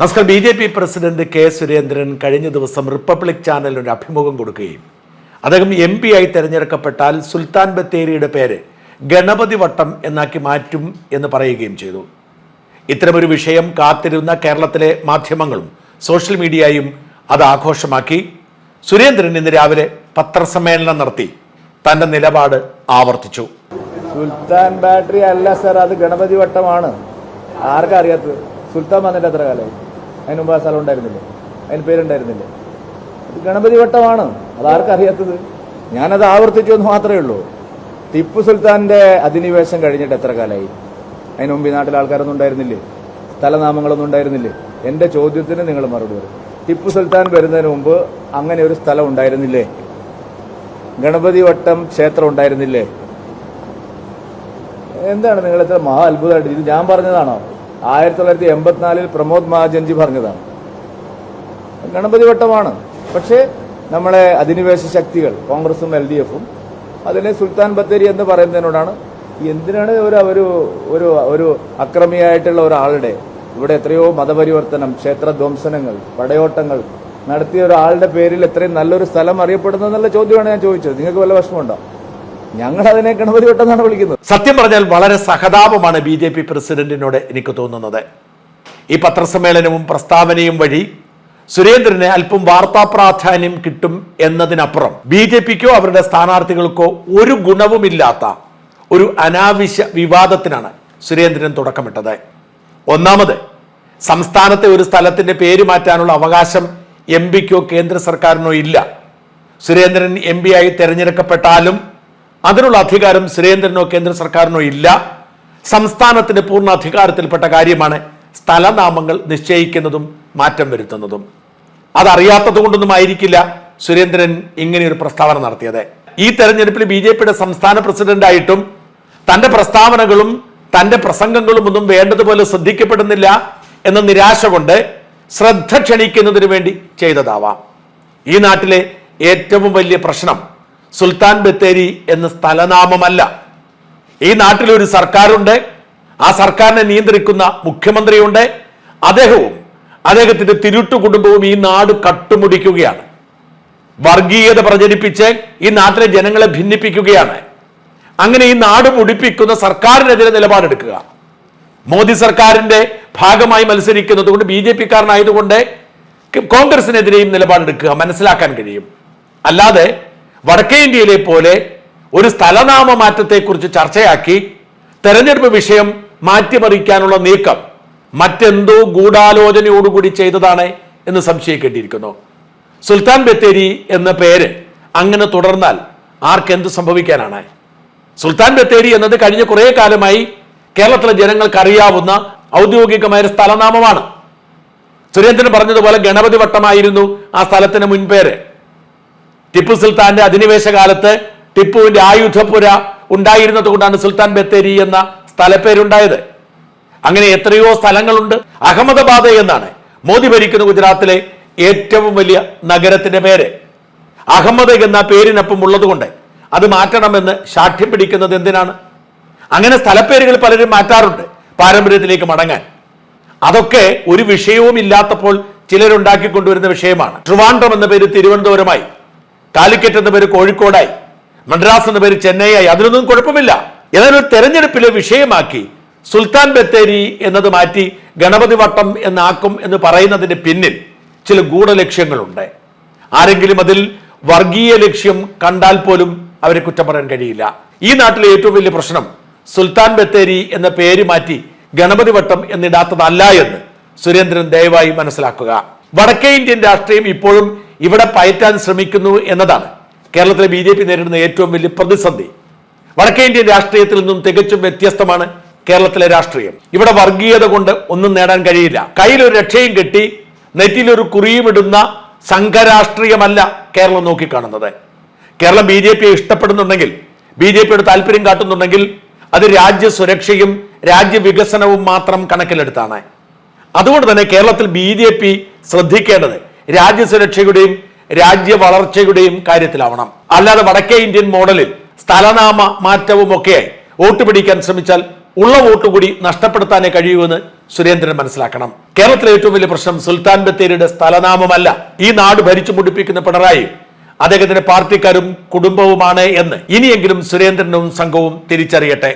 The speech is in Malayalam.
നമസ്കാരം. B J P president K Surendran കഴിഞ്ഞ ദിവസം റിപ്പബ്ലിക് ചാനലിന് ഒരു അഭിമുഖം കൊടുക്കുകയും അദ്ദേഹം എം പി ആയി തെരഞ്ഞെടുക്കപ്പെട്ടാൽ സുൽത്താൻ ബത്തേരിയുടെ പേര് ഗണപതി വട്ടം എന്നാക്കി മാറ്റും എന്ന് പറയുകയും ചെയ്തു. ഇത്തരമൊരു വിഷയം കാത്തിരുന്ന കേരളത്തിലെ മാധ്യമങ്ങളും സോഷ്യൽ മീഡിയയും അത് ആഘോഷമാക്കി. സുരേന്ദ്രൻ ഇന്ന് രാവിലെ പത്രസമ്മേളനം നടത്തി. തന്റെ നിലപാട് ആവർത്തിച്ചു. സുൽത്താൻ ബാറ്ററി അല്ല സർ അത് ഗണപതി വട്ടമാണ്. ആർക്കറിയാത്തത് സുൽത്താൻ വന്നിട്ട് എത്ര കാലമായി അതിന് മുമ്പ് ആ സ്ഥലം ഉണ്ടായിരുന്നില്ലേ? അതിന് പേരുണ്ടായിരുന്നില്ലേ? ഇത് ഗണപതി വട്ടമാണ്. അത് ആർക്കാ അറിയാത്തത്? ഞാനത് ആവർത്തിച്ചു എന്ന് മാത്രമേ ഉള്ളൂ. ടിപ്പു സുൽത്താന്റെ അധിനിവേശം കഴിഞ്ഞിട്ട് എത്ര കാലമായി? അതിന് മുമ്പ് ഈ നാട്ടിലെ ആൾക്കാരൊന്നും ഉണ്ടായിരുന്നില്ലേ? സ്ഥലനാമങ്ങളൊന്നും ഉണ്ടായിരുന്നില്ലേ? എന്റെ ചോദ്യത്തിന് നിങ്ങൾ മറുപടി പറയും. ടിപ്പു സുൽത്താൻ വരുന്നതിന് മുമ്പ് അങ്ങനെ ഒരു സ്ഥലം ഉണ്ടായിരുന്നില്ലേ? ഗണപതി വട്ടം ക്ഷേത്രം ഉണ്ടായിരുന്നില്ലേ? എന്താണ് നിങ്ങൾ ഇത്ര മഹാ അത്ഭുതമായിട്ട് ഇത്? ഞാൻ പറഞ്ഞതാണോ? ആയിരത്തി തൊള്ളായിരത്തി എൺപത്തിനാലിൽ പ്രമോദ് മഹാജൻജി പറഞ്ഞതാണ്. ഗണപതി വട്ടമാണ്. പക്ഷേ നമ്മളെ അധിനിവേശ ശക്തികൾ കോൺഗ്രസും എൽ ഡി എഫും അതിനെ സുൽത്താൻ ബത്തേരി എന്ന് പറയുന്നതിനോടാണ് എന്തിനാണ് ഒരു ഒരു ഒരു ഒരു അക്രമിയായിട്ടുള്ള ഒരാളുടെ ഇവിടെ എത്രയോ മതപരിവർത്തനം ക്ഷേത്രധ്വംസനങ്ങൾ പടയോട്ടങ്ങൾ നടത്തിയ ഒരാളുടെ പേരിൽ എത്രയും നല്ലൊരു സ്ഥലം അറിയപ്പെടുന്നതെന്നുള്ള ചോദ്യമാണ് ഞാൻ ചോദിച്ചത്. നിങ്ങൾക്ക് വല്ല വിഷമമുണ്ടോ? ഞങ്ങൾ അതിനെ ഗണപതി വെട്ടെന്നാണ് വിളിക്കുന്നത്. സത്യം പറഞ്ഞാൽ വളരെ സഹതാപമാണ് ബി ജെ പി പ്രസിഡന്റിനോട് എനിക്ക് തോന്നുന്നത്. ഈ പത്രസമ്മേളനവും പ്രസ്താവനയും വഴി സുരേന്ദ്രന് അല്പം വാർത്താ പ്രാധാന്യം കിട്ടും എന്നതിനപ്പുറം ബി ജെ പിക്കോ അവരുടെ സ്ഥാനാർത്ഥികൾക്കോ ഒരു ഗുണവുമില്ലാത്ത ഒരു അനാവശ്യ വിവാദത്തിനാണ് സുരേന്ദ്രൻ തുടക്കമിട്ടത്. ഒന്നാമത് സംസ്ഥാനത്തെ ഒരു സ്ഥലത്തിന്റെ പേര് മാറ്റാനുള്ള അവകാശം എം പിക്കോ കേന്ദ്ര സർക്കാരിനോ ഇല്ല. സുരേന്ദ്രൻ എം പി ആയി തെരഞ്ഞെടുക്കപ്പെട്ടാലും അതിനുള്ള അധികാരം സുരേന്ദ്രനോ കേന്ദ്ര സർക്കാരിനോ ഇല്ല. സംസ്ഥാനത്തിന്റെ പൂർണ അധികാരത്തിൽപ്പെട്ട കാര്യമാണ് സ്ഥലനാമങ്ങൾ നിശ്ചയിക്കുന്നതും മാറ്റം വരുത്തുന്നതും. അതറിയാത്തത് കൊണ്ടൊന്നും ആയിരിക്കില്ല സുരേന്ദ്രൻ ഇങ്ങനെയൊരു പ്രസ്താവന നടത്തിയത്. ഈ തെരഞ്ഞെടുപ്പിൽ ബി ജെ പിയുടെ സംസ്ഥാന പ്രസിഡന്റായിട്ടും തന്റെ പ്രസ്താവനകളും തന്റെ പ്രസംഗങ്ങളും ഒന്നും വേണ്ടതുപോലെ ശ്രദ്ധിക്കപ്പെടുന്നില്ല എന്ന നിരാശ കൊണ്ട് ശ്രദ്ധ ക്ഷണിക്കുന്നതിന് വേണ്ടി ചെയ്തതാവാം. ഈ നാട്ടിലെ ഏറ്റവും വലിയ പ്രശ്നം സുൽത്താൻ ബത്തേരി എന്ന സ്ഥലനാമമല്ല. ഈ നാട്ടിലൊരു സർക്കാരുണ്ട്. ആ സർക്കാരിനെ നിയന്ത്രിക്കുന്ന മുഖ്യമന്ത്രിയുണ്ട്. അദ്ദേഹവും അദ്ദേഹത്തിന്റെ തിരുട്ടു കുടുംബവും ഈ നാട് കട്ടുമുടിക്കുകയാണ്. വർഗീയത പ്രചരിപ്പിച്ച് ഈ നാട്ടിലെ ജനങ്ങളെ ഭിന്നിപ്പിക്കുകയാണ്. അങ്ങനെ ഈ നാട് മുടിപ്പിക്കുന്ന സർക്കാരിനെതിരെ നിലപാടെടുക്കുക. മോദി സർക്കാരിന്റെ ഭാഗമായി മത്സരിക്കുന്നത് കൊണ്ട് ബി ജെ പിക്കാരനായതുകൊണ്ട് കോൺഗ്രസിനെതിരെയും നിലപാടെടുക്കുക മനസ്സിലാക്കാൻ കഴിയും. അല്ലാതെ വടക്കേ ഇന്ത്യയിലെ പോലെ ഒരു സ്ഥലനാമ മാറ്റത്തെക്കുറിച്ച് ചർച്ചയാക്കി തെരഞ്ഞെടുപ്പ് വിഷയം മാറ്റിമറിക്കാനുള്ള നീക്കം മറ്റെന്തോ ഗൂഢാലോചനയോടുകൂടി ചെയ്തതാണ് എന്ന് സംശയിക്കേണ്ടിയിരിക്കുന്നു. സുൽത്താൻ ബത്തേരി എന്ന പേര് അങ്ങനെ തുടർന്നാൽ ആർക്കെന്ത് സംഭവിക്കാനാണ്? സുൽത്താൻ ബത്തേരി എന്നത് കഴിഞ്ഞ കുറേ കാലമായി കേരളത്തിലെ ജനങ്ങൾക്ക് അറിയാവുന്ന ഔദ്യോഗികമായ സ്ഥലനാമമാണ്. സുരേന്ദ്രൻ പറഞ്ഞതുപോലെ ഗണപതി വട്ടമായിരുന്നു ആ സ്ഥലത്തിന് മുൻപേര്. ടിപ്പു സുൽത്താന്റെ അധിനിവേശ കാലത്ത് ടിപ്പുവിന്റെ ആയുധപുര ഉണ്ടായിരുന്നത് കൊണ്ടാണ് സുൽത്താൻ ബത്തേരി എന്ന സ്ഥലപ്പേരുണ്ടായത്. അങ്ങനെ എത്രയോ സ്ഥലങ്ങളുണ്ട്. അഹമ്മദാബാദ് എന്നാണ് മോദി ഭരിക്കുന്ന ഗുജറാത്തിലെ ഏറ്റവും വലിയ നഗരത്തിന്റെ പേര്. അഹമ്മദ് എന്ന പേരിനൊപ്പം ഉള്ളതുകൊണ്ട് അത് മാറ്റണമെന്ന് ശാഠ്യം പിടിക്കുന്നത് എന്തിനാണ്? അങ്ങനെ സ്ഥലപ്പേരുകൾ പലരും മാറ്റാറുണ്ട് പാരമ്പര്യത്തിലേക്ക് മടങ്ങാൻ. അതൊക്കെ ഒരു വിഷയവും ഇല്ലാത്തപ്പോൾ ചിലരുണ്ടാക്കി കൊണ്ടുവരുന്ന വിഷയമാണ്. ട്രിവാൻഡ്രം എന്ന പേര് തിരുവനന്തപുരമായി കാലിക്കറ്റ് എന്ന പേര് കോഴിക്കോടായി മദ്രാസ് എന്ന പേര് ചെന്നൈയായി. അതിനൊന്നും കുഴപ്പമില്ല. എന്നാൽ ഒരു തെരഞ്ഞെടുപ്പിലെ വിഷയമാക്കി സുൽത്താൻ ബത്തേരി എന്നത് മാറ്റി ഗണപതി വട്ടം എന്നാക്കും എന്ന് പറയുന്നതിന് പിന്നിൽ ചില ഗൂഢലക്ഷ്യങ്ങളുണ്ട്. ആരെങ്കിലും അതിൽ വർഗീയ ലക്ഷ്യം കണ്ടാൽ പോലും അവരെ കുറ്റം പറയാൻ കഴിയില്ല. ഈ നാട്ടിലെ ഏറ്റവും വലിയ പ്രശ്നം സുൽത്താൻ ബത്തേരി എന്ന പേര് മാറ്റി ഗണപതി വട്ടം എന്നിടാത്തതല്ല എന്ന് സുരേന്ദ്രൻ ദയവായി മനസ്സിലാക്കുക. വടക്കേ ഇന്ത്യൻ രാഷ്ട്രീയം ഇപ്പോഴും ഇവിടെ പയറ്റാൻ ശ്രമിക്കുന്നു എന്നതാണ്. കേരളത്തിലെ ബി ജെ പി നേരിടുന്ന ഏറ്റവും വലിയ പ്രതിസന്ധി. വടക്കേ ഇന്ത്യൻ രാഷ്ട്രീയത്തിൽ നിന്നും തികച്ചും വ്യത്യസ്തമാണ് കേരളത്തിലെ രാഷ്ട്രീയം. ഇവിടെ വർഗീയത കൊണ്ട് ഒന്നും നേടാൻ കഴിയില്ല. കയ്യിലൊരു രക്ഷയും കെട്ടി നെറ്റിലൊരു കുറിയും ഇടുന്ന സംഘരാഷ്ട്രീയമല്ല കേരളം നോക്കിക്കാണുന്നത്. കേരളം ബി ജെ പിയെ ഇഷ്ടപ്പെടുന്നുണ്ടെങ്കിൽ ബി ജെ പിയുടെ താല്പര്യം കാട്ടുന്നുണ്ടെങ്കിൽ അത് രാജ്യ സുരക്ഷയും രാജ്യ വികസനവും മാത്രം കണക്കിലെടുത്താണ്. അതുകൊണ്ട് തന്നെ കേരളത്തിൽ ബി ജെ പി ശ്രദ്ധിക്കേണ്ടത് രാജ്യസുരക്ഷയുടെയും രാജ്യ വളർച്ചയുടെയും കാര്യത്തിലാവണം. അല്ലാതെ വടക്കേ ഇന്ത്യൻ മോഡലിൽ സ്ഥലനാമ മാറ്റവും ഒക്കെയായി വോട്ട് പിടിക്കാൻ ശ്രമിച്ചാൽ ഉള്ള വോട്ട് കൂടി നഷ്ടപ്പെടുത്താനേ കഴിയൂവെന്ന് സുരേന്ദ്രൻ മനസ്സിലാക്കണം. കേരളത്തിലെ ഏറ്റവും വലിയ പ്രശ്നം സുൽത്താൻ ബത്തേരിയുടെ സ്ഥലനാമമല്ല. ഈ നാട് ഭരിച്ചു മുടിപ്പിക്കുന്ന പിണറായി അദ്ദേഹത്തിന്റെ പാർട്ടിക്കാരും കുടുംബവുമാണ് എന്ന് ഇനിയെങ്കിലും സുരേന്ദ്രനും സംഘവും തിരിച്ചറിയട്ടെ.